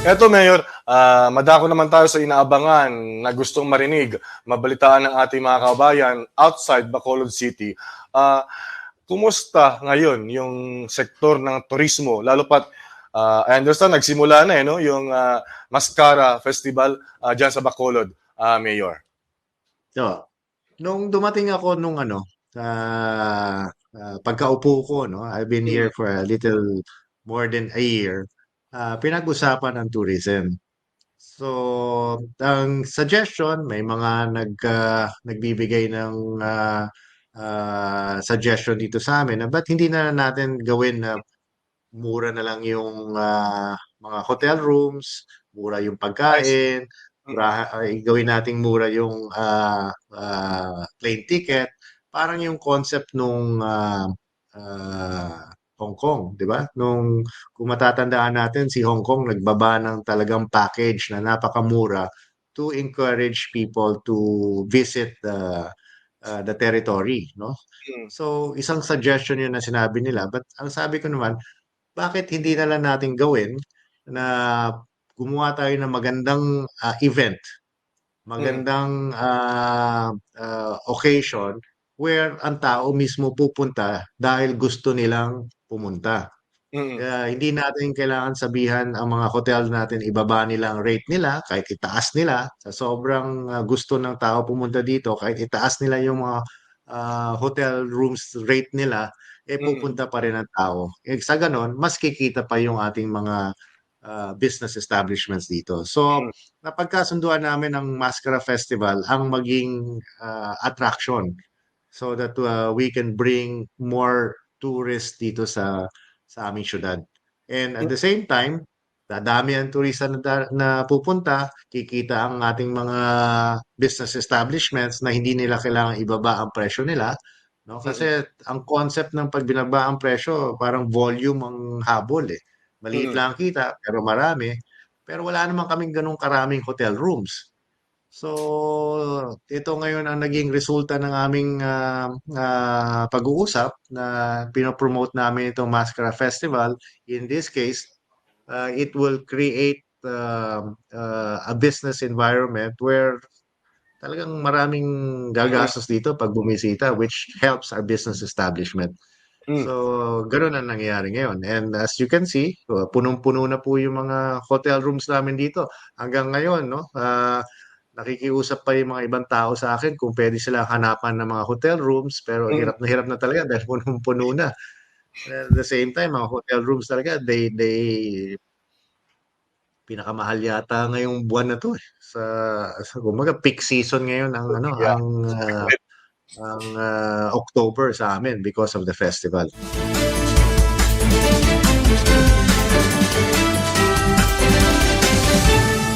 Eto, Mayor, ah, madako naman tayo sa inaabangan na gustong marinig, mabalitaan ng ating mga kabayan outside Bacolod City. Ah, kumusta ngayon yung sektor ng turismo? Lalo pat, ah, I understand, nagsimula na eh, no? yung ah, Mascara Festival ah, dyan sa Bacolod, ah, Mayor. So, nung dumating ako nung ano, sa ah, pagkaupo ko, no, I've been here for a little more than a year, ah, pinag-usapan ang tourism. So, ang suggestion, may mga nag, ah, nagbibigay ng ah, ah, suggestion dito sa amin na ba't hindi na natin gawin na mura na lang yung ah, mga hotel rooms, mura yung pagkain, mura, ay, gawin nating mura yung ah, ah, plane ticket. Parang yung concept nung ah, ah, Hong Kong, di ba? Nung kung matatandaan natin, si Hong Kong nagbaba ng talagang package na napakamura to encourage people to visit the uh, the territory, no? Mm. So, isang suggestion yun na sinabi nila. But ang sabi ko naman, bakit hindi na lang natin gawin na gumawa tayo ng magandang ah, event, magandang ah, ah, occasion where ang tao mismo pupunta dahil gusto nilang pumunta. Mm. Kaya hindi natin kailangan sabihan ang mga hotel natin ibaba nila ang rate nila kahit itaas nila sa sobrang ah, gusto ng tao pumunta dito kahit itaas nila yung mga ah, hotel rooms rate nila eh Mm. pupunta pa rin ang tao. Eh, sa ganon, mas kikita pa yung ating mga ah, business establishments dito. So, Mm. napagkasunduan namin ang Mascara Festival ang maging ah, attraction so that ah, we can bring more tourists dito sa sa aming syudad. And at the same time, dadami ang turista na, na pupunta, kikita ang ating mga business establishments na hindi nila kailangan ibaba ang presyo nila. No? Kasi ang concept ng pag binaba ang presyo, parang volume ang habol eh. Maliit Mm. lang ang kita, pero marami. Pero wala naman kaming ganong karaming hotel rooms. So, ito ngayon ang naging resulta ng aming ah, ah, pag-uusap na pinopromote namin itong Mascara Festival. In this case, uh, it will create um, uh, a business environment where talagang maraming gagastos dito pag bumisita which helps our business establishment. Mm. So, ganun ang nangyayari ngayon. And as you can see, uh, punong-puno na po yung mga hotel rooms namin dito. Hanggang ngayon, no, ah, nakikiusap pa yung mga ibang tao sa akin kung pwede sila hanapan ng mga hotel rooms pero Mm. hirap na hirap na talaga dahil punong-puno na. At the same time, mga hotel rooms talaga, they, they, pinakamahal yata ngayong buwan na to eh. Sa, sa kumbaga peak season ngayon ang ano, Yeah. ang ah, ang ah, October sa amin because of the festival.